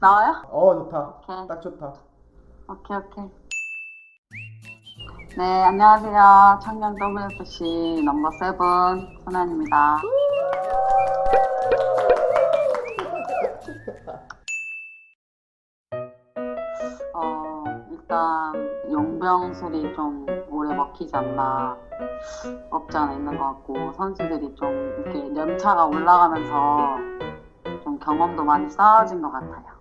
나와요? 어 좋다. 오케이. 딱 좋다. 오케이 오케이. 네 안녕하세요 청년 WFC 넘버 세븐 손안입니다. 용병술이 좀 오래 먹히지 않나 없지 않아 있는 것 같고 선수들이 좀 이렇게 연차가 올라가면서 좀 경험도 많이 쌓아진 것 같아요.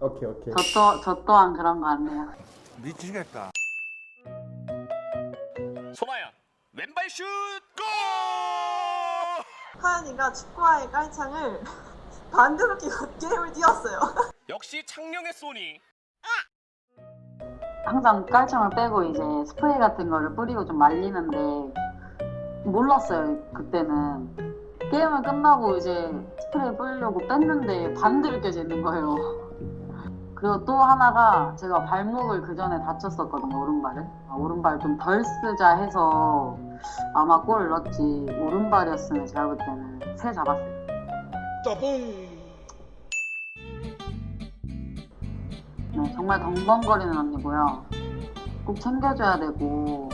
오케이 오케이. 저, 또, 저 또한 그런 것 같네요. 미치겠다. 손아연 왼발 슛 골! 하연이가 축구화의 깔창을 반대로 끼고 게임을 뛰었어요. 역시 창령의 소니. 항상 깔창을 빼고 이제 스프레이 같은 거를 뿌리고 좀 말리는데 몰랐어요 그때는. 게임을 끝나고 이제 스프레이 뿌리려고 뺐는데 반대로 껴져 있는 거예요. 그리고 또 하나가 제가 발목을 그 전에 다쳤었거든요 오른발을. 아, 오른발 좀 덜 쓰자 해서 아마 골 넣었지 오른발이었으면 제가 볼 때는 새 잡았어요 네, 정말 덩벙거리는 언니고요. 꼭 챙겨줘야 되고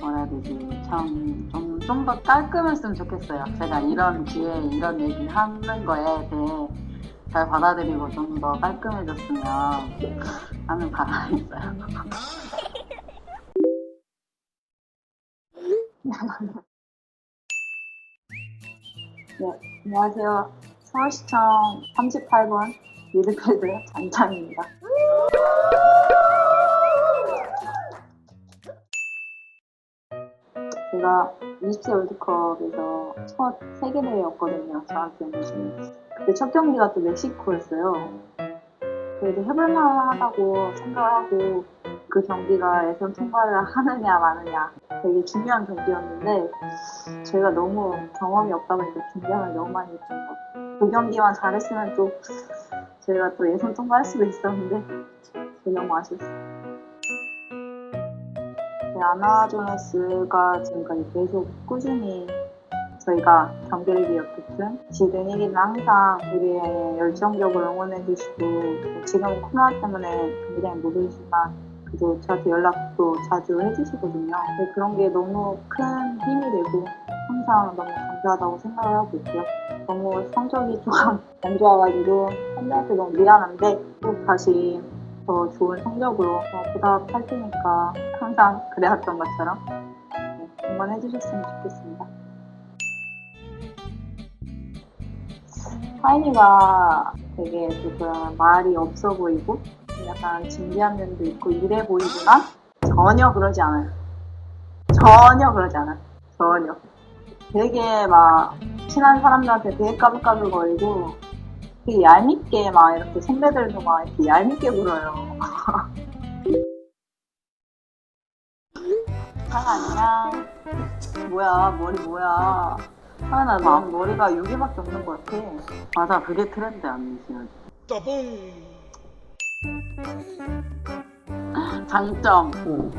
뭐라 해야 되지 참좀좀 더 깔끔했으면 좋겠어요. 제가 이런 기회에 이런 얘기 하는 거에 대해 잘 받아들이고 좀 더 깔끔해졌으면 하는 바람이 있어요. 네, 안녕하세요. 서울시청 38번 미드필드 장창입니다. 제가 20세 월드컵에서 첫 세계대회였거든요. 저한테는. 그때 첫 경기가 또 멕시코였어요. 그래도 해볼만하다고 생각하고 그 경기가 예선 통과를 하느냐 마느냐 되게 중요한 경기였는데 저희가 너무 경험이 없다 보니까 긴장을 너무 많이 했던 것 같아요. 그 경기만 잘했으면 또 저희가 또 예선 통과할 수도 있었는데 너무 아쉬웠어요. 네, 아나조네스가 지금까지 계속 꾸준히 저희가 경기를 비었겠든 지든 이기는 항상 우리의 열정적으로 응원해주시고 지금 코로나 때문에 못 오시지만 그래도 저한테 연락도 자주 해주시거든요. 근데 그런 게 너무 큰 힘이 되고 항상 너무 감사하다고 생각을 하고 있고요. 너무 성적이 좀안 좋아가지고 팬들한테 너무 미안한데 꼭 다시 더 좋은 성적으로 어, 보답할 테니까 항상 그래왔던 것처럼 네, 응원해 주셨으면 좋겠습니다. 하인이가 되게 조금 말이 없어 보이고 약간 진지한 면도 있고 이래 보이지만 전혀 그러지 않아요. 전혀 그러지 않아요. 전혀. 되게 막 친한 사람들한테 되게 까불까불거리고 되게 얄밉게 막 이렇게 선배들도 막 이렇게 얄밉게 굴어요. 하나 안녕. 뭐야 머리 뭐야. 하나 나 머리가 여기밖에 없는 것 같아. 맞아 그게 트렌드 아니지. 장점 응.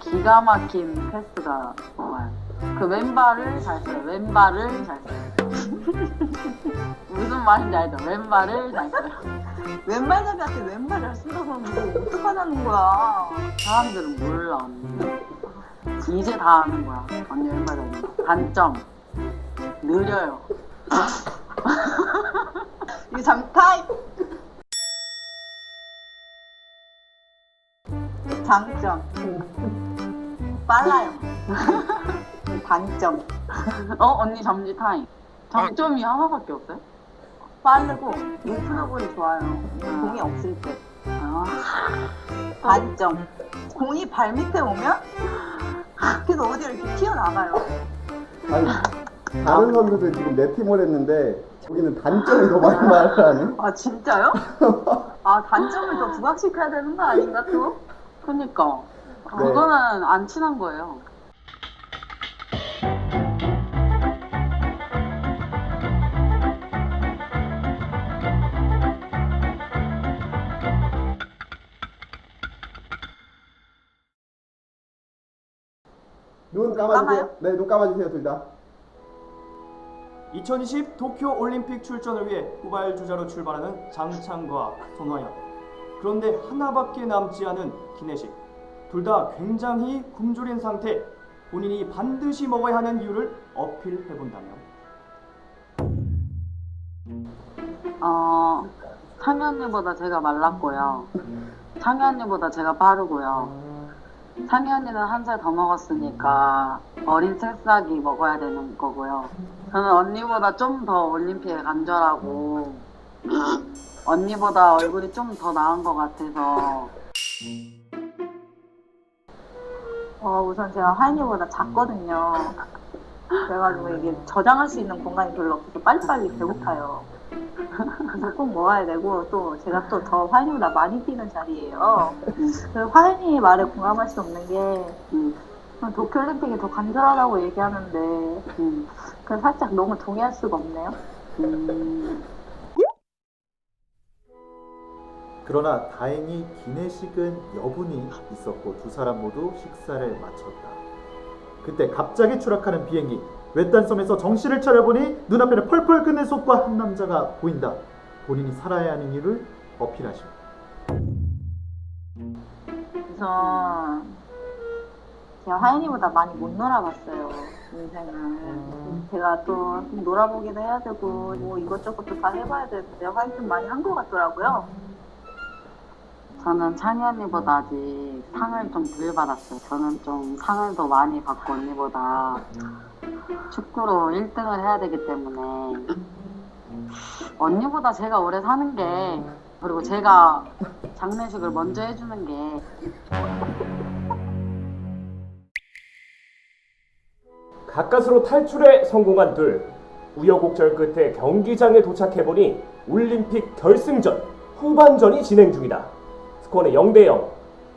기가 막힌 패스가 좋아요. 그 왼발을 잘 써요. 왼발을 잘 써요. 무슨 말인지 알죠? 왼발을 잘 써요. 왼발잡이한테 왼발을 쓴다고 하면 어떡하자는 거야. 사람들은 몰라. 언니. 이제 다 아는 거야. 언니 왼발잡이. 단점 느려요. 이게 장타입. 장점. 빨라요. 단점. 어 언니 잠시 타임. 장점이 하나밖에 없어요? 빠르고 오픈어볼이 좋아요. 공이 없을 때. 아, 단점. 공이 발 밑에 오면 그래서 어디로 이렇게 튀어나가요. 아니 다른 선수들 지금 네 팀을 했는데 여기는 단점이 더 많이 말하네. 아 진짜요? 아 단점을 더 부각시켜야 되는 거 아닌가 또? 그니까 네. 그거는 안 친한 거예요. 눈 감아주세요. 감아요? 네, 눈 감아주세요, 둘 다. 2020 도쿄 올림픽 출전을 위해 후발 주자로 출발하는 장창과 손화연. 그런데 하나밖에 남지 않은 기내식. 둘 다 굉장히 굶주린 상태. 본인이 반드시 먹어야 하는 이유를 어필해 본다면. 어, 창희 언니보다 제가 말랐고요. 언니보다 제가 빠르고요. 언니는 한 살 더 먹었으니까 어린 새싹이 먹어야 되는 거고요. 저는 언니보다 좀 더 올림픽에 간절하고 언니보다 얼굴이 좀 더 나은 것 같아서 어, 우선 제가 하인이보다 작거든요. 그래가지고 이게 저장할 수 있는 공간이 별로 없어서 빨리빨리 배고파요. 그래서 꼭 먹어야 되고 또 제가 또 더 화인이보다 많이 뛰는 자리예요. 그래서 화인이 말에 공감할 수 없는 게 음, 도쿄올림픽이 더 간절하다고 얘기하는데 음, 그 살짝 너무 동의할 수가 없네요. 음, 그러나 다행히 기내식은 여분이 있었고 두 사람 모두 식사를 마쳤다. 그때 갑자기 추락하는 비행기. 외딴 섬에서 정신을 차려보니 눈앞에는 펄펄 끓는 속과 한 남자가 보인다. 본인이 살아야 하는 이유를 어필하시오. 우선 제가 하연이보다 많이 못 놀아봤어요 인생은 제가 또 좀 놀아보기도 해야 되고 뭐 이것저것 다 해봐야 되는데 하여튼 좀 많이 한 것 같더라고요 저는 창희 언니보다 아직 상을 좀 덜 받았어요. 저는 좀 상을 더 많이 받고 언니보다 축구로 1등을 해야 되기 때문에 언니보다 제가 오래 사는 게 그리고 제가 장례식을 먼저 해주는 게 가까스로 탈출에 성공한 둘. 우여곡절 끝에 경기장에 도착해보니 올림픽 결승전 후반전이 진행 중이다. 스코어는 0대0.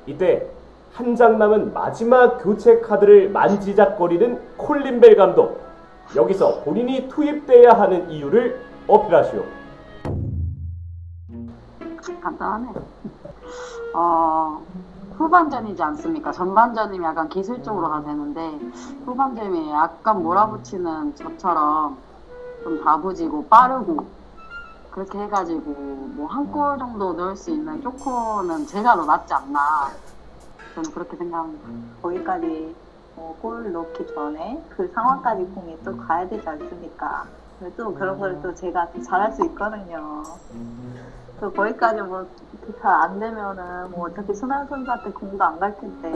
이때 한 장 남은 마지막 교체 카드를 만지작거리는 콜린벨 감독. 여기서 본인이 투입돼야 하는 이유를 어필하시오. 간단하네. 어, 후반전이지 않습니까? 전반전이면 약간 기술적으로 다 되는데 후반전이 약간 몰아붙이는 저처럼 좀 다부지고 빠르고 그렇게 해가지고 뭐 한 골 정도 넣을 수 있는 쪼코는 제가 더 낫지 않나 저는 그렇게 생각합니다. 거기까지 어, 골 넣기 전에 그 상황까지 공이 또 가야 되지 않습니까 또 그런 걸 또 제가 또 잘할 수 있거든요 또 거기까지 뭐 잘 안 되면은 뭐 어차피 손한 선수한테 공도 안 갈 텐데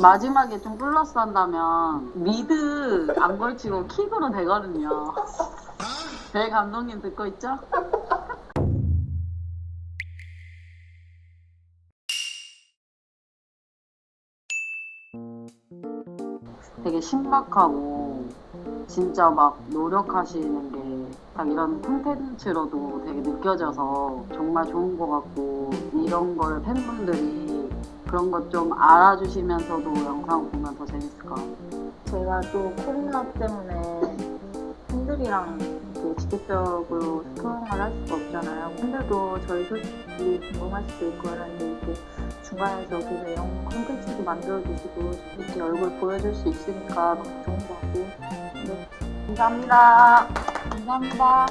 마지막에 좀 플러스 한다면 미드 안 걸치고 킥으로 되거든요. 배 감독님 듣고 있죠? 되게 신박하고 진짜 막 노력하시는 게 딱 이런 콘텐츠로도 되게 느껴져서 정말 좋은 것 같고 이런 걸 팬분들이 그런 것 좀 알아주시면서도 영상 보면 더 재밌을 것 같아요. 제가 또 코로나 때문에 팬들이랑 직접적으로 소통을 할 수가 없잖아요. 팬들도 저희 솔직히 궁금할 수도 있고 그런데 이렇게 중간에서 계속 이런 콘텐츠도 만들어주시고 이렇게 얼굴 보여줄 수 있으니까 너무 좋은 것 같고 네. 감사합니다. 감사합니다.